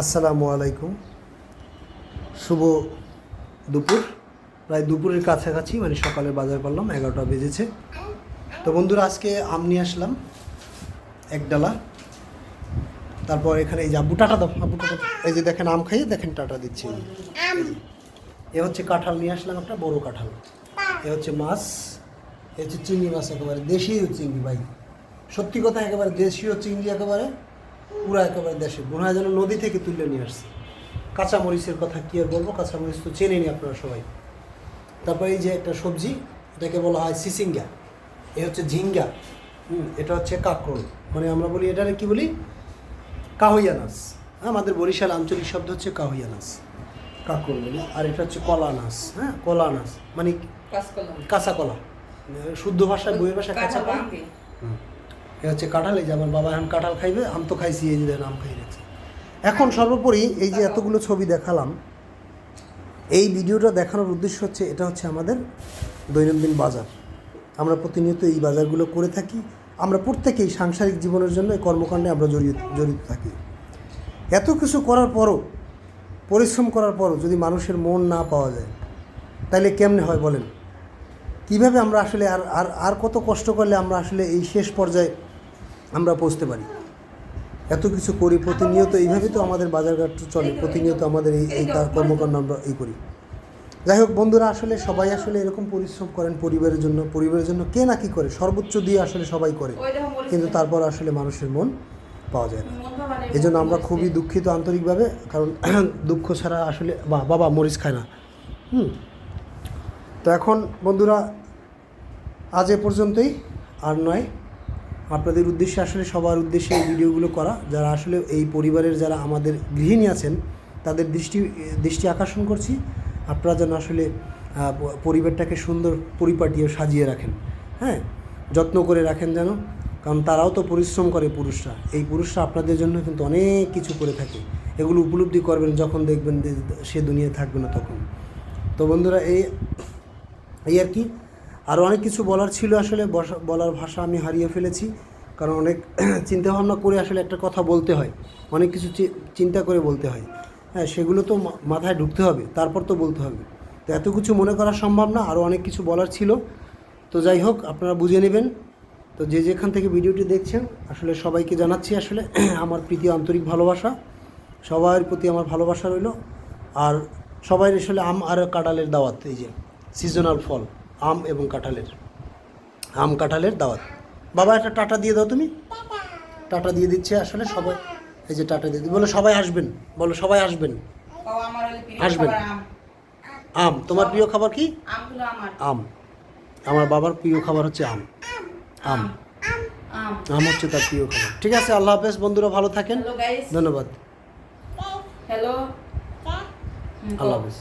আসসালামু আলাইকুম। শুভ দুপুর। প্রায় দুপুরের কাছাকাছি মানে সকালে বাজার করলাম এগারোটা বেজেছে। তো বন্ধুরা আজকে আম নিয়ে আসলাম এক ডালা। তারপর এখানে এই যে আব্বু টাটা দাও আব্বু টাটা এই যে দেখেন আম খাইয়ে দেখেন টাটা দিচ্ছে এ হচ্ছে কাঁঠাল নিয়ে আসলাম একটা বড় কাঁঠাল। এ হচ্ছে মাছ এ হচ্ছে চিংড়ি মাছ একেবারে দেশীয় চিংড়ি ভাই। সত্যি কথা একেবারে দেশীয় চিংড়ি একেবারে। পুরো একেবারে দেশে। মনে হয় যেন নদী থেকে তুলে নিয়ে আসছে। কাঁচামরিচের কথা কী আর বলব? কাঁচামরিচ তো চেনেনি আপনারা সবাই। তারপরে এই যে একটা সবজি এটাকে বলা হয় সিসিঙ্গা। এ হচ্ছে ঝিঙ্গা। হুম এটা হচ্ছে কাকরোল। মানে আমরা বলি এটারে কি বলি? কাহইয়ানাস। হ্যাঁ আমাদের বরিশাল আঞ্চলিক শব্দ হচ্ছে কাহইয়ানাস। কাকরোল বলি। আর এটা হচ্ছে কলা নাস হ্যাঁ কলা নাস মানে কাঁচা কলা শুদ্ধ ভাষায় বইয়ের ভাষায় কাঁচা কলা হুম। এ হচ্ছে কাঁঠাল, এই যে আমার বাবা এখন কাঁঠাল খাইবে, আম তো খাইছি, এই যে আম খাই গেছে এখন সর্বোপরি এই যে এতগুলো ছবি দেখালাম, এই ভিডিওটা দেখানোর উদ্দেশ্য হচ্ছে, এটা হচ্ছে আমাদের দৈনন্দিন বাজার। আমরা প্রতিনিয়ত এই বাজারগুলো করে থাকি, আমরা প্রত্যেকেই সাংসারিক জীবনের জন্য এই কর্মকাণ্ডে আমরা জড়িত জড়িত থাকি। এত কিছু করার পরও, পরিশ্রম করার পরও যদি মানুষের মন না পাওয়া যায় তাহলে কেমনে হয় বলেন? কীভাবে আমরা আসলে আর আর আর কত কষ্ট করলে আমরা আসলে এই শেষ পর্যায়ে আমরা পৌঁছতে পারি। এত কিছু করি, প্রতিনিয়ত এইভাবে তো আমাদের বাজারঘাট চলে, প্রতিনিয়ত আমাদের এই এই কর্মকাণ্ড আমরা এই করি। যাই হোক বন্ধুরা, আসলে সবাই আসলে এরকম পরিশ্রম করেন পরিবারের জন্য। পরিবারের জন্য কে না কি করে? সর্বোচ্চ দিয়ে আসলে সবাই করে। কিন্তু তারপর আসলে মানুষের মন পাওয়া যায় না। এই জন্য আমরা খুবই দুঃখিত আন্তরিকভাবে, কারণ দুঃখ ছাড়া আসলে বাবা মরিচ খায় না। হুম। তো এখন বন্ধুরা, আজ এ পর্যন্তই, আর নয় আপনাদের উদ্দেশ্যে আসলে সবার উদ্দেশ্যে এই ভিডিওগুলো করা। যারা আসলে এই পরিবারের যারা আমাদের গৃহিণী আছেন, তাদের দৃষ্টি দৃষ্টি আকর্ষণ করছি। আপনারা যেন আসলে পরিবারটাকে সুন্দর পরিপাটি ও সাজিয়ে রাখেন। হ্যাঁ? যত্ন করে রাখেন যেন। কারণ তারাও তো পরিশ্রম করে পুরুষরা। এই পুরুষরা আপনাদের জন্য কিন্তু অনেক কিছু করে থাকে। এগুলো উপলব্ধি করবেন যখন দেখবেন সে দুনিয়ায় থাকবে না তখন। তো বন্ধুরা, এই এই আর কি আরও অনেক কিছু বলার ছিল আসলে বলার ভাষা আমি হারিয়ে ফেলেছি। কারণ অনেক চিন্তাভাবনা করে আসলে একটা কথা বলতে হয়। অনেক কিছু চিন্তা করে বলতে হয়। হ্যাঁ সেগুলো তো মাথায় ঢুকতে হবে, তারপর তো বলতে হবে। তো এত কিছু মনে করা সম্ভব না আরও অনেক কিছু বলার ছিল। তো যাই হোক, আপনারা বুঝে নেবেন। তো যে যেখান থেকে ভিডিওটি দেখছেন, আসলে সবাইকে জানাচ্ছি আসলে আমার প্রীতি আন্তরিক ভালোবাসা। সবার প্রতি আমার ভালোবাসা রইল। আর সবাই আসলে আম আর কাঁঠালের দাওয়াত, এই যে সিজনাল ফল। আম এবং কাঁঠালের। আম কাঁঠালের দাওয়াত। বাবা একটা টাটা দিয়ে দাও তুমি। টাটা দিয়ে দিচ্ছে আসলে সবাই। এই যে টাটা দিয়ে বলো সবাই আসবেন। বলো সবাই আসবেন। আসবেন। আম। তোমার প্রিয় খাবার কি? আম। আমার বাবার প্রিয় খাবার হচ্ছে আম। আম। আম। হচ্ছে তার প্রিয় খাবার। ঠিক আছে আল্লাহ হাফেজ বন্ধুরা ভালো থাকেন। ধন্যবাদ. হুম, আল্লাহ হাফেজ।